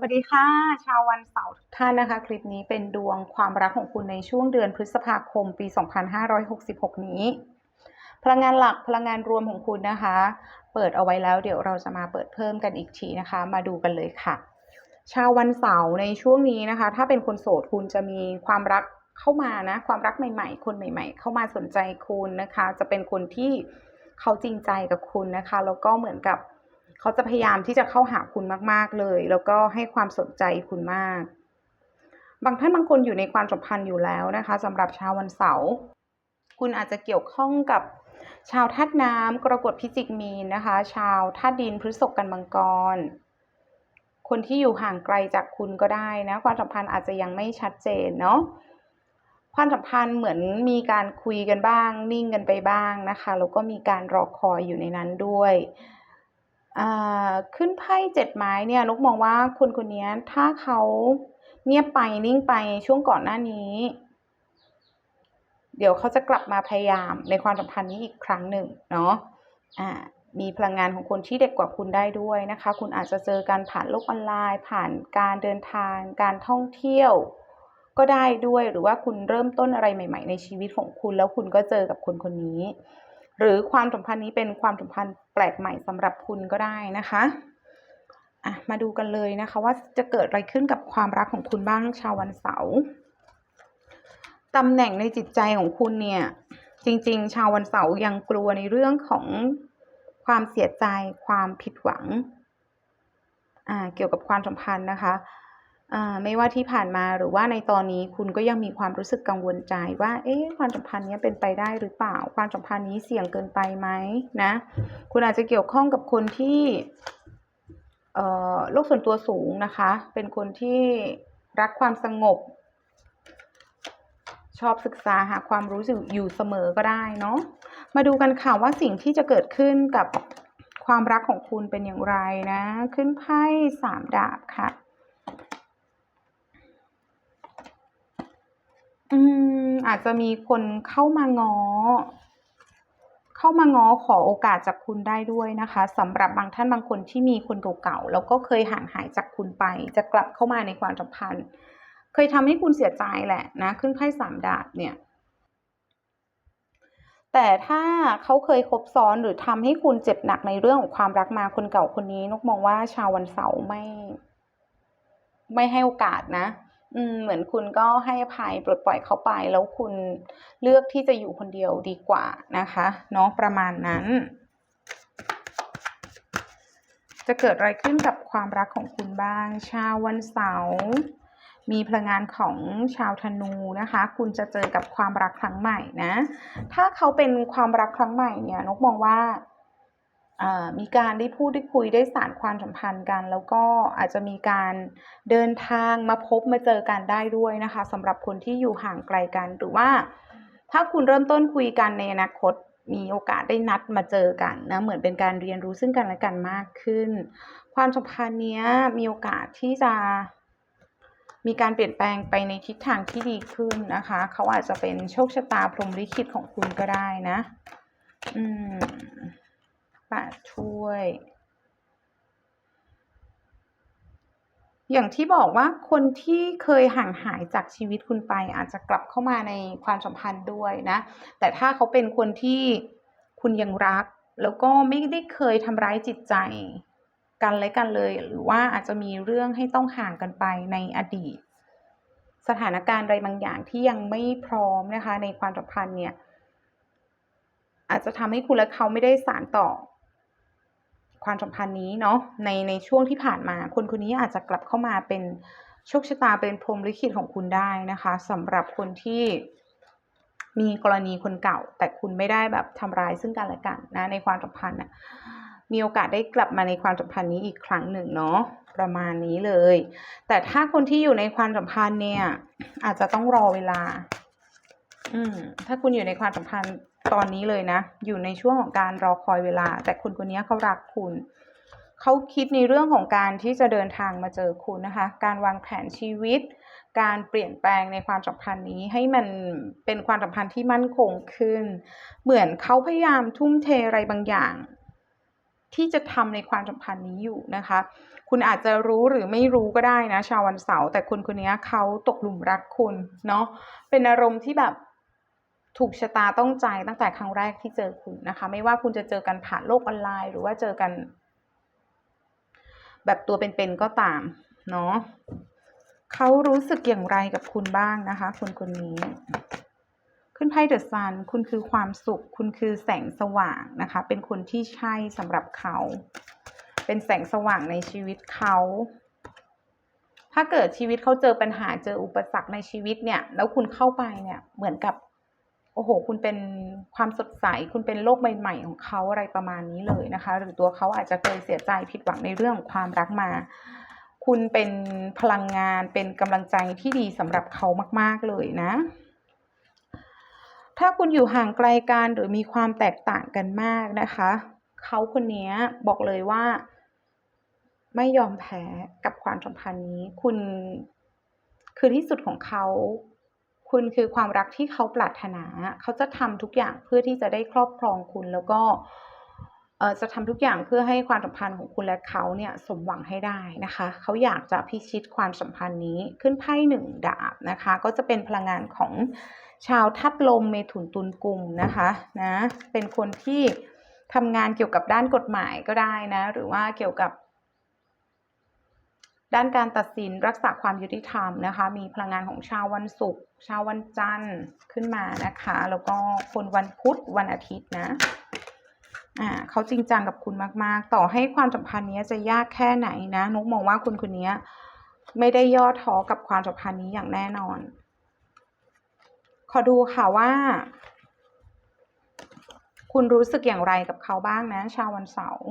สวัสดีค่ะ ชาววันเสาร์ทุกท่านนะคะ คลิปนี้เป็นดวงความรักของคุณในช่วงเดือนพฤษภาคมปี 2566 นี้ พลังงานหลักพลังงานรวมของคุณนะคะ เปิดเอาไว้แล้วเดี๋ยวเราจะมาเปิดเพิ่มกันอีกทีนะคะ มาดูกันเลยค่ะ ชาววันเสาร์ในช่วงนี้นะคะ ถ้าเป็นคนโสดคุณจะมีความรักเข้ามานะ ความรักใหม่ๆ คนใหม่ ๆ เข้ามาสนใจคุณนะคะ จะเป็นคนที่เขาจริงใจกับคุณนะคะแล้วก็เหมือนกับเเขาจะพยายามที่จะเข้าหาคุณมาก ๆเลย แล้วก็ให้ความสนใจคุณมาก บางท่านบางคนอยู่ในความสัมพันธ์อยู่แล้วนะคะสำหรับชาววันเสาร์คุณอาจจะเกี่ยวข้องกับชาวธาตุน้ำกรกฎพิจิกมีนนะคะ ชาวธาตุดินพฤษภกันมังกร คนที่อยู่ห่างไกลจากคุณก็ได้นะ ความสัมพันธ์อาจจะยังไม่ชัดเจนเนาะความสัมพันธ์เหมือนมีการคุยกันบ้าง นิ่งกันไปบ้างนะคะแล้วก็มีการรอคอยอยู่ในนั้นด้วย ขึ้นไพ่เจ็ดไม้เนี่ยนกมองว่าคนคนนี้ถ้าเขาเงียบไปนิ่งไปช่วงก่อนหน้านี้ เดี๋ยวเขาจะกลับมาพยายามในความสัมพันธ์นี้อีกครั้งหนึ่งเนาะอ่ามีพลังงานของคนที่เด็กกว่าคุณได้ด้วยนะคะ คุณอาจจะเจอการผ่านโลกออนไลน์ ผ่านการเดินทาง การท่องเที่ยว ก็ได้ด้วยหรือว่าคุณเริ่มต้นอะไรใหม่ ๆ ในชีวิตของคุณ แล้วคุณก็เจอกับคนคนนี้ หรือความสัมพันธ์นี้เป็นความสัมพันธ์ ปลกใหม่สำหรับคุณก็ได้นะคะอะมาดูกันเลยนะคะว่าจะเกิดอะไรขึ้นกับความรักของคุณบ้างชาววันเสาร์ตำแหน่งในจิตใจของคุณเนี่ย จริง ๆ ชาววันเสาร์ยังกลัวในเรื่องของความเสียใจความผิดหวัง อ่าเกี่ยวกับความสัมพันธ์นะคะ ไม่ว่าที่ผ่านมาหรือว่าในตอนนี้คุณก็ยังมีความรู้สึกกังวลใจว่า เอ๊ะความสัมพันธ์นี้เป็นไปได้หรือเปล่า ความสัมพันธ์นี้เสี่ยงเกินไปไหมนะ คุณอาจจะเกี่ยวข้องกับคนที่โลกส่วนตัวสูงนะคะ เป็นคนที่รักความสงบ ชอบศึกษาหาความรู้สึกอยู่เสมอก็ได้เนาะ มาดูกันค่ะว่าสิ่งที่จะเกิดขึ้นกับความรักของคุณเป็นอย่างไรนะ ขึ้นไพ่สามดาบค่ะ อาจจะมีคนเข้ามาง้อ เข้ามาง้อขอโอกาสจากคุณได้ด้วยนะคะสำหรับบางท่านบางคนที่มีคนเก่าๆแล้วก็เคยห่างหายจากคุณไป จะกลับเข้ามาในความสัมพันธ์ เคยทำให้คุณเสียใจแหละนะ ขึ้นไพ่สามดาบเนี่ยแต่ถ้าเขาเคยคบซ้อนหรือทำให้คุณเจ็บหนักในเรื่องของความรักมาคนเก่าคนนี้นกมองว่าชาววันเสาร์ไม่ ไม่ให้โอกาสนะ อืมเหมือนคุณก็ให้อภัยปลดปล่อยเขาไป แล้วคุณเลือกที่จะอยู่คนเดียวดีกว่านะคะเนาะประมาณนั้น จะเกิดอะไรขึ้นกับความรักของคุณบ้าง ชาววันเสาร์มีพลังงานของชาวธนูนะคะ คุณจะเจอกับความรักครั้งใหม่นะ ถ้าเขาเป็นความรักครั้งใหม่เนี่ยนกมองว่า มีการได้พูดได้คุยได้สารความสัมพันธ์กัน แล้วก็อาจจะมีการเดินทางมาพบมาเจอกันได้ด้วยนะคะสำหรับคนที่อยู่ห่างไกลกันหรือว่า ถ้าคุณเริ่มต้นคุยกันในอนาคตมีโอกาสได้นัดมาเจอกันนะเหมือนเป็นการเรียนรู้ซึ่งกันและกันมากขึ้น ความสัมพันธ์นี้มีโอกาสที่จะมีการเปลี่ยนแปลงไปในทิศทางที่ดีขึ้นนะคะ เขาอาจจะเป็นโชคชะตาพรหมลิขิตของคุณก็ได้นะ อืม ปดถ้วย อย่างที่บอกว่าคนที่เคยห่างหายจากชีวิตคุณไป อาจจะกลับเข้ามาในความสัมพันธ์ด้วยนะ แต่ถ้าเขาเป็นคนที่คุณยังรัก แล้วก็ไม่ได้เคยทำร้ายจิตใจกันและกันเลย หรือว่าอาจจะมีเรื่องให้ต้องห่างกันไปในอดีต สถานการณ์อะไรบางอย่างที่ยังไม่พร้อมนะคะ ในความสัมพันธ์เนี่ยอาจจะทำให้คุณและเขาไม่ได้สานต่อ ความสัมพันธ์นี้เนาะในในช่วงที่ผ่านมา คนคนนี้อาจจะกลับเข้ามาเป็นโชคชะตาเป็นพรมลิขิตของคุณได้นะคะสำหรับคนที่มีกรณีคนเก่า แต่คุณไม่ได้แบบทำร้ายซึ่งกันและกันนะในความสัมพันธ์นะมีโอกาสได้กลับมาในความสัมพันธ์นี้อีกครั้งหนึ่งเนาะประมาณนี้เลย แต่ถ้าคนที่อยู่ในความสัมพันธ์เนี่ย อาจจะต้องรอเวลา อืมถ้าคุณอยู่ในความสัมพันธ์ ตอนนี้เลยนะ อยู่ในช่วงของการรอคอยเวลา แต่คนคนนี้เขารักคุณเขาคิดในเรื่องของการที่จะเดินทางมาเจอคุณนะคะ การวางแผนชีวิต การเปลี่ยนแปลงในความสัมพันธ์นี้ให้มันเป็นความสัมพันธ์ที่มั่นคงขึ้น เหมือนเขาพยายามทุ่มเทอะไรบางอย่าง ที่จะทำในความสัมพันธ์นี้อยู่นะคะ คุณอาจจะรู้หรือไม่รู้ก็ได้นะ ชาววันเสาร์แต่คนคนนี้เขาตกหลุมรักคุณเนาะเป็นอารมณ์ที่แบบ ถูกชะตาต้องใจตั้งแต่ครั้งแรกที่เจอคุณนะคะ ไม่ว่าคุณจะเจอกันผ่านโลกออนไลน์ หรือว่าเจอกัน แบบตัวเป็นๆก็ตามเนาะเขารู้สึกอย่างไรกับคุณบ้างนะคะ คนคนนี้ ขึ้นไพ่เดอะซันคุณคือความสุข คุณคือแสงสว่างนะคะ เป็นคนที่ใช่สำหรับเขา เป็นแสงสว่างในชีวิตเขาถ้าเกิดชีวิตเขาเจอปัญหาเจออุปสรรคในชีวิตเนี่ย แล้วคุณเข้าไปเนี่ย เหมือนกับ โอ้โห คุณเป็นความสดใส คุณเป็นโลกใหม่ๆของเขาอะไรประมาณนี้เลยนะคะ หรือตัวเขาอาจจะเคยเสียใจผิดหวังในเรื่องของความรักมา คุณเป็นพลังงานเป็นกำลังใจที่ดีสำหรับเขามากๆเลยนะ ถ้าคุณอยู่ห่างไกลกันหรือมีความแตกต่างกันมากนะคะ เขาคนนี้บอกเลยว่า ไม่ยอมแพ้กับความสัมพันธ์นี้ คุณคือที่สุดของเขา คุณคือความรักที่เขาปรารถนา เขาจะทำทุกอย่างเพื่อที่จะได้ครอบครองคุณแล้วก็จะทำทุกอย่างเพื่อให้ความสัมพันธ์ของคุณและเขาเนี่ยสมหวังให้ได้นะคะ เขาอยากจะพิชิตความสัมพันธ์นี้ขึ้นไพ่หนึ่งดาบนะคะ ก็จะเป็นพลังงานของชาวทับลมเมถุนตุลกุมนะคะนะเป็นคนที่ทำงานเกี่ยวกับด้านกฎหมายก็ได้นะ หรือว่าเกี่ยวกับ ด้านการตัดสินรักษาความยุติธรรมนะคะ มีพลังงานของชาววันศุกร์ชาววันจันทร์ขึ้นมานะคะ แล้วก็คนวันพุธวันอาทิตย์นะอ่าเขาจริงจังกับคุณมาก ๆ ต่อให้ความสัมพันธ์นี้จะยากแค่ไหนนะนุกมองว่าคุณคนนี้ไม่ได้ย่อท้อกับความสัมพันธ์นี้อย่างแน่นอน ขอดูค่ะว่า คุณรู้สึกอย่างไรกับเขาบ้างนะ ชาววันเสาร์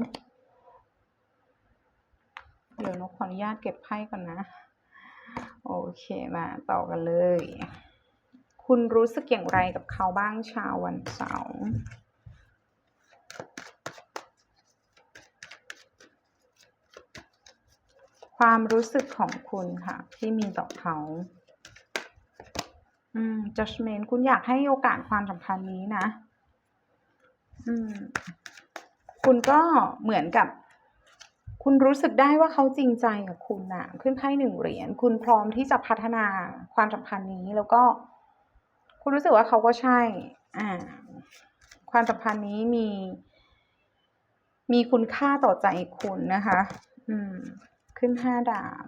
เดี๋ยวนกขออนุญาตเก็บไพ่ก่อนนะ โอเคมาต่อกันเลย คุณรู้สึกอย่างไรกับเขาบ้างชาววันเสาร์ความรู้สึกของคุณค่ะ ที่มีต่อเขา อืม judgment คุณอยากให้โอกาสความสัมพันธ์นี้นะ อืม คุณก็เหมือนกับ คุณรู้สึกได้ว่าเขาจริงใจกับคุณนะขึ้นไพ่หนึ่งเหรียญคุณพร้อมที่จะพัฒนาความสัมพันธ์นี้แล้วก็ คุณรู้สึกว่าเขาก็ใช่ อ่า ความสัมพันธ์นี้มี มีคุณค่าต่อใจคุณนะคะ อืม ขึ้นห้าดาบ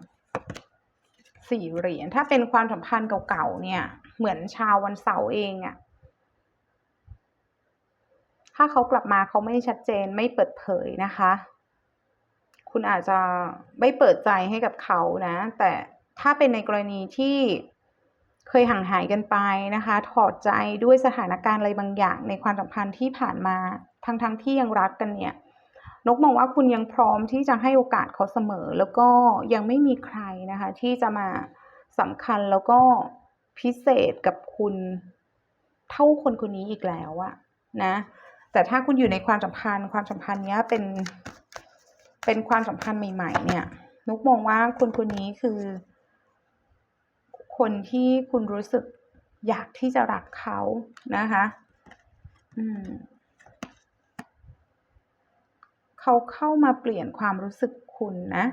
สี่เหรียญถ้าเป็นความสัมพันธ์เก่าๆเนี่ย เหมือนชาววันเสาร์เองอะถ้าเขากลับมาเขาไม่ชัดเจนไม่เปิดเผยนะคะ คุณอาจจะไม่เปิดใจให้กับเขานะ แต่ถ้าเป็นในกรณีที่เคยห่างหายกันไปนะคะ ถอดใจด้วยสถานการณ์อะไรบางอย่าง ในความสัมพันธ์ที่ผ่านมาทั้งๆทที่ยังรักกันเนี่ย นกมองว่าคุณยังพร้อมที่จะให้โอกาสเขาเสมอ แล้วก็ยังไม่มีใครนะคะ ที่จะมาสำคัญแล้วก็พิเศษกับคุณเท่าคนคนนี้อีกแล้วอะนะ แต่ถ้าคุณอยู่ในความสัมพันธ์ ความสัมพันธ์เนี้ยเป็น เป็นความสัมพันธ์ใหม่ ๆ เนี่ย นุกมองว่าคนคนนี้คือ คนที่คุณรู้สึกอยากที่จะรักเขานะคะอืมเขาเข้ามาเปลี่ยนความรู้สึกคุณนะ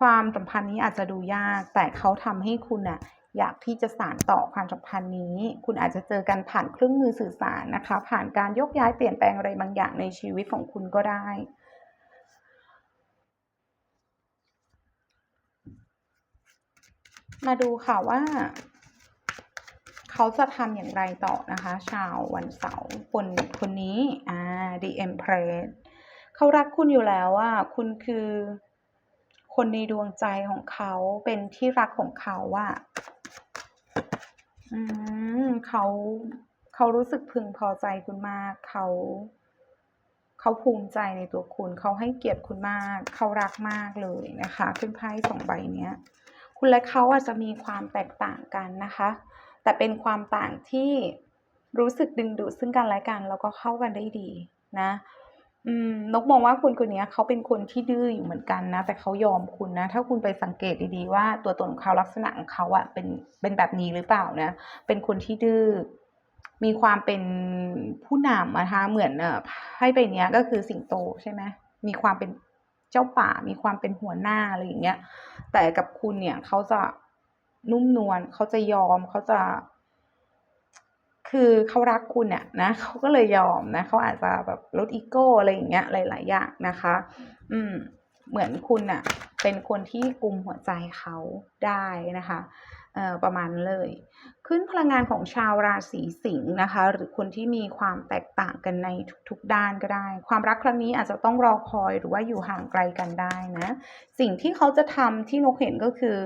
ความสัมพันธ์นี้อาจจะดูยาก แต่เขาทำให้คุณน่ะอยากที่จะสานต่อความสัมพันธ์นี้ คุณอาจจะเจอกันผ่านเครื่องมือสื่อสารนะคะ ผ่านการยกย้ายเปลี่ยนแปลงอะไรบางอย่างในชีวิตของคุณก็ได้ มาดูค่ะว่า เขาจะทำอย่างไรต่อนะคะ ชาววันเสาร์คนคนนี้อ่า The Empress เขารักคุณอยู่แล้วอะคุณคือคนในดวงใจของเขาเป็นที่รักของเขาอะอืมเขาเขารู้สึกพึงพอใจคุณมาก เขาเขาภูมิใจในตัวคุณ เขาให้เกียรติคุณมาก เขารักมากเลยนะคะ ขึ้นไพ่สองใบเนี้ย คุณและเขาอาจจะมีความแตกต่างกันนะคะ แต่เป็นความต่างที่รู้สึกดึงดูดซึ่งกันและกันแล้วก็เข้ากันได้ดีนะนกมองว่าคุณคนนี้เขาเป็นคนที่ดื้ออยู่เหมือนกันนะ แต่เขายอมคุณนะ ถ้าคุณไปสังเกตดีๆว่าตัวตนของเขาลักษณะของเขาอะเป็นเป็นแบบนี้หรือเปล่านะ เป็นคนที่ดื้อมีความเป็นผู้นำนะคะเหมือนเอ่อไพ่ใบเนี้ยก็คือสิงโตใช่ไหมมีความเป็น เจ้าป่ามีความเป็นหัวหน้าอะไรอย่างเงี้ย แต่กับคุณเนี่ยเขาจะนุ่มนวลเขาจะยอมเขาจะ คือเขารักคุณเนี่ยนะเขาก็เลยยอมนะเขาอาจจะแบบลดอีโก้อะไรอย่างเงี้ย หลาย ๆ อย่างนะคะ อืม เหมือนคุณน่ะเป็นคนที่กุมหัวใจเขาได้นะคะ ประมาณเลย ขึ้นพลังงานของชาวราศีสิงห์นะคะ หรือคนที่มีความแตกต่างกันในทุกๆด้านก็ได้ ความรักครั้งนี้อาจจะต้องรอคอยหรือว่าอยู่ห่างไกลกันได้นะ สิ่งที่เขาจะทำที่นกเห็นก็คือ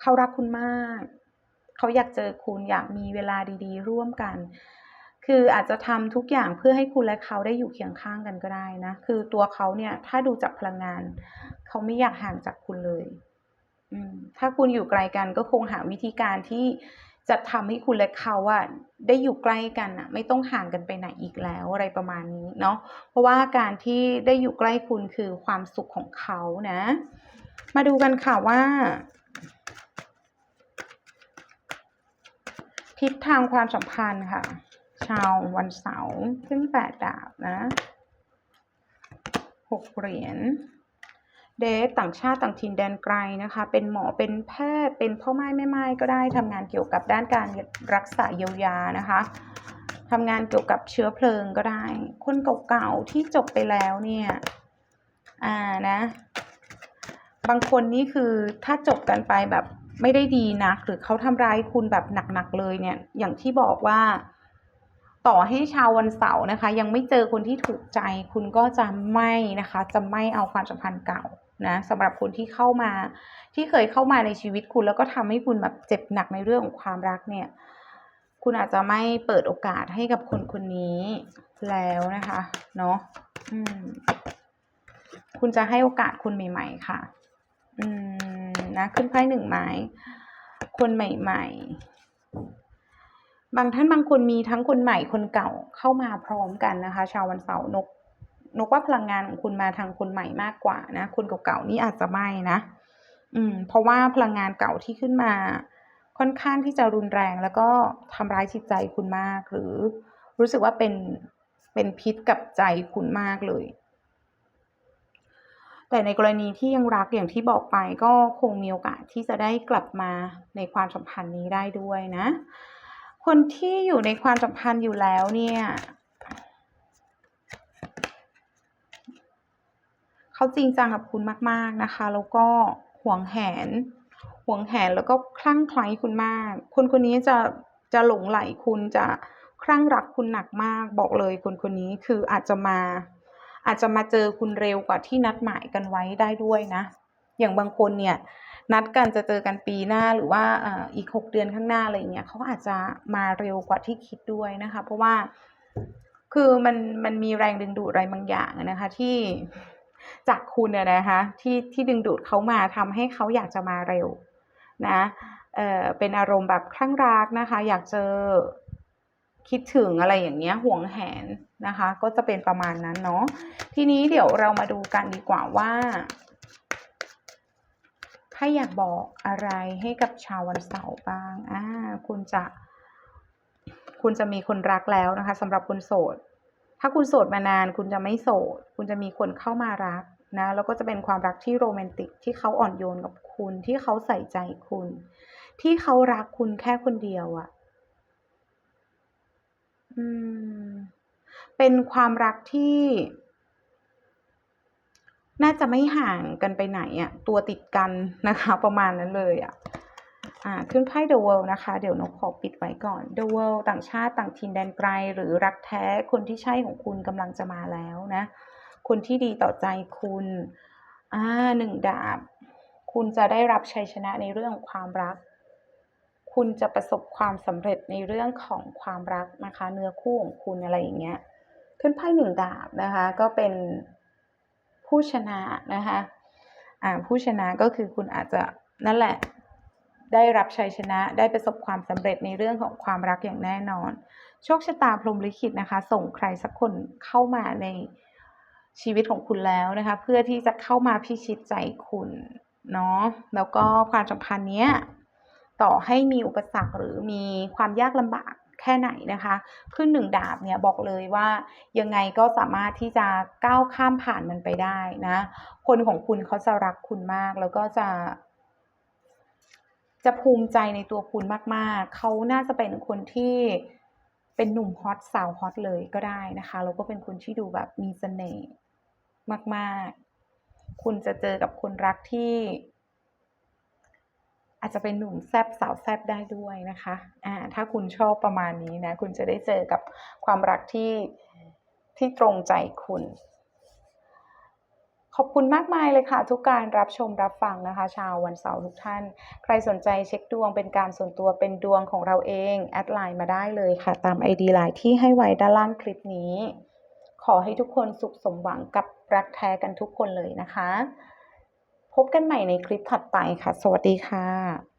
เขารักคุณมาก เขาอยากเจอคุณอยากมีเวลาดีๆ ร่วมกันคืออาจจะทำทุกอย่างเพื่อให้คุณและเขาได้อยู่เคียงข้างกันก็ได้นะ คือตัวเขาเนี่ยถ้าดูจากพลังงาน เขาไม่อยากห่างจากคุณเลย ถ้าคุณอยู่ไกลกันก็คงหาวิธีการที่จะทำให้คุณและเขาอะได้อยู่ใกล้กันอะไม่ต้องห่างกันไปไหนอีกแล้วอะไรประมาณนี้เนาะเพราะว่าการที่ได้อยู่ใกล้คุณคือความสุขของเขานะ มาดูกันค่ะว่า ทิศทางความสัมพันธ์ค่ะ ชาววันเสาร์ขึ้นแปดดาบนะหกเหรียญ เดทต่างชาติต่างถิ่นแดนไกลนะคะ เป็นหมอเป็นแพทย์เป็นพ่อไม้แม่ไม้ก็ได้ทำงานเกี่ยวกับด้านการรักษาเยียวยานะคะทำงานเกี่ยวกับเชื้อเพลิงก็ได้ คนเก่าๆที่จบไปแล้วเนี่ยอ่านะ บางคนนี่คือถ้าจบกันไปแบบไม่ได้ดีนักหรือเขาทำร้ายคุณแบบหนักๆเลยเนี่ย อย่างที่บอกว่าต่อให้ชาววันเสาร์นะคะ ยังไม่เจอคนที่ถูกใจคุณก็จะไม่นะคะ จะไม่เอาความสัมพันธ์เก่า นะสำหรับคนที่เข้ามา ที่เคยเข้ามาในชีวิตคุณ แล้วก็ทำให้คุณแบบเจ็บหนักในเรื่องของความรักเนี่ย คุณอาจจะไม่เปิดโอกาสให้กับคนคนนี้แล้วนะคะเนาะคุณจะให้โอกาสคนใหม่ ๆ ค่ะ อืมนะขึ้นไพ่หนึ่งไม้คนใหม่ ๆ บางท่านบางคนมีทั้งคนใหม่คนเก่าเข้ามาพร้อมกันนะคะ ชาววันเสาร์นก นกว่าพลังงานของคุณมาทางคนใหม่มากกว่านะคนเก่าๆนี่อาจจะไม่นะ อืม เพราะว่าพลังงานเก่าที่ขึ้นมาค่อนข้างที่จะรุนแรงแล้วก็ทำร้ายจิตใจคุณมาก หรือรู้สึกว่าเป็นเป็นพิษกับใจคุณมากเลย แต่ในกรณีที่ยังรักอย่างที่บอกไปก็คงมีโอกาสที่จะได้กลับมาในความสัมพันธ์นี้ได้ด้วยนะ คนที่อยู่ในความสัมพันธ์อยู่แล้วเนี่ย เขาจริงจังกับคุณมาก ๆนะคะ แล้วก็ห่วงแหนห่วงแหนแล้วก็คลั่งไคล้คุณมาก คนคนนี้จะจะหลงใหลคุณจะคลั่งรักคุณหนักมากบอกเลยคนคนนี้คืออาจจะมา อาจจะมาเจอคุณเร็วกว่าที่นัดหมายกันไว้ได้ด้วยนะ อย่างบางคนเนี่ยนัดกันจะเจอกันปีหน้าหรือว่าอีกหกเดือนข้างหน้าอะไรอย่างเงี้ยเขาอาจจะมาเร็วกว่าที่คิดด้วยนะคะ เพราะว่าคือมันมันมีแรงดึงดูดอะไรบางอย่างนะคะ ที่ จากคุณอะนะคะที่ที่ดึงดูดเขามาทำให้เขาอยากจะมาเร็วนะเออเป็นอารมณ์แบบคลั่งรักนะคะ อยากเจอคิดถึงอะไรอย่างเงี้ยห่วงแหนนะคะ ก็จะเป็นประมาณนั้นเนาะทีนี้เดี๋ยวเรามาดูกันดีกว่าว่าถ้าอยากบอกอะไรให้กับชาววันเสาร์บ้างอ่าคุณจะ คุณจะมีคนรักแล้วนะคะสำหรับคนโสด ถ้าคุณโสดมานานคุณจะไม่โสด คุณจะมีคนเข้ามารักนะแล้วก็จะเป็นความรักที่โรแมนติกที่เขาอ่อนโยนกับคุณที่เขาใส่ใจคุณ ที่เขารักคุณแค่คนเดียวอะ่ะอืม เป็นความรักที่ น่าจะไม่ห่างกันไปไหนอะตัวติดกันนะคะ ประมาณนั้นเลยอะอ่า ขึ้นไพ่ The World นะคะ เดี๋ยวนกขอปิดไว้ก่อน The World ต่างชาติต่างถิ่นแดนไกล หรือรักแท้คนที่ใช่ของคุณกำลังจะมาแล้วนะ คนที่ดีต่อใจคุณอ่าหนึ่งดาบ คุณจะได้รับชัยชนะในเรื่องของความรัก คุณจะประสบความสำเร็จในเรื่องของความรักนะคะ เนื้อคู่ของคุณอะไรอย่างเงี้ย ขึ้นไพ่หนึ่งดาบนะคะ ก็เป็นผู้ชนะนะคะ อ่าผู้ชนะก็คือคุณอาจจะนั่นแหละ ได้รับชัยชนะได้ประสบความสำเร็จในเรื่องของความรักอย่างแน่นอน โชคชะตาพรหมลิขิตนะคะ ส่งใครสักคนเข้ามาในชีวิตของคุณแล้วนะคะ เพื่อที่จะเข้ามาพิชิตใจคุณเนาะแล้วก็ความสัมพันธ์เนี้ยต่อให้มีอุปสรรคหรือมีความยากลำบากแค่ไหนนะคะขึ้นหนึ่งดาบเนี่ยบอกเลยว่ายังไงก็สามารถที่จะก้าวข้ามผ่านมันไปได้นะ คนของคุณเขาจะรักคุณมากแล้วก็จะ จะภูมิใจในตัวคุณมาก ๆ เขาน่าจะเป็นคนที่เป็นหนุ่มฮอตสาวฮอตเลยก็ได้นะคะแล้วก็เป็นคนที่ดูแบบมีเสน่ห์มาก ๆ คุณจะเจอกับคนรักที่ อาจจะเป็นหนุ่มแซ่บสาวแซ่บได้ด้วยนะคะอ่าถ้าคุณชอบประมาณนี้นะ คุณจะได้เจอกับความรักที่ที่ตรงใจคุณ ขอบคุณมากมายเลยค่ะ ทุกการรับชมรับฟังนะคะ ชาววันเสาร์ทุกท่าน ใครสนใจเช็คดวงเป็นการส่วนตัวเป็นดวงของเราเอง แอดไลน์มาได้เลยค่ะ ตาม ID ไลน์ที่ให้ไว้ด้านล่างคลิปนี้ ขอให้ทุกคนสุขสมหวังกับรักแท้กันทุกคนเลยนะคะ พบกันใหม่ในคลิปถัดไปค่ะ สวัสดีค่ะ